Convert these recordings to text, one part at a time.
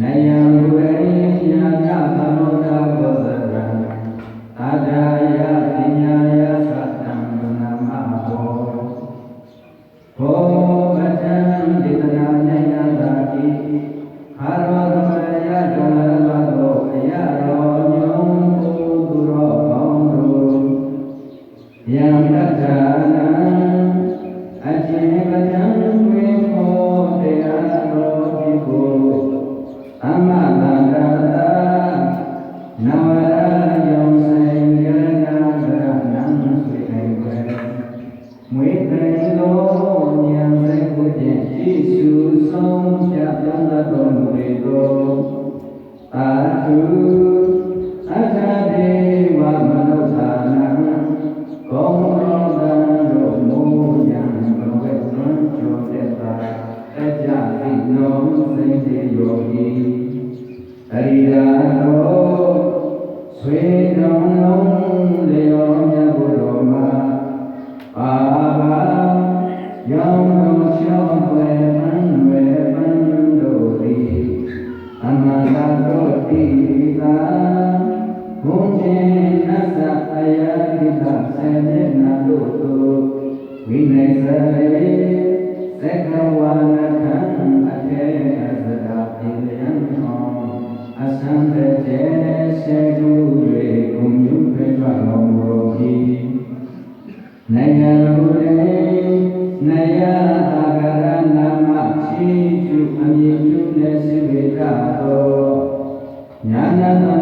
နယံဝရိညာယသမုဒ္ဒဘောဇရံအာဒါယပညာယသတ္တံနမဘောဘောပတံဒေသနာညယတာတိအာရောသမယဒလဘသောအယရောညုံကိုသူရောကောင်းတို့ယံတတ္ထာ မူလေသောအာထုအတ္တဒေဝမနုဿာနံကောင်းသောတန်တို့မူရန်ဘဝေသွန်ကျော်တဲ့သာအကြသိနောစိတ်တေယောဂီအရိယာတော် ဘုံခြင်းနတ်သာအယာတိကဆေနေနာတို့သူဝိနေသရေသက္ကဝါနခံအထေအစဒါပိလယံသောအသံတကျေစေတုရေကုမြုဖေကြတော်မူ၏နေယလူရေနေယသာဂရနာမချီကျုအမြင့်ကျုနေစေဝေတောညာနာ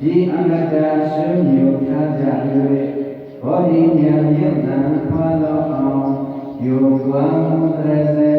ဒီအမတဆွေညုထားကြ၍ဘောဓိဉာဏ်ယုတ်တံခွာသောအောင်ယောကွံသရစေ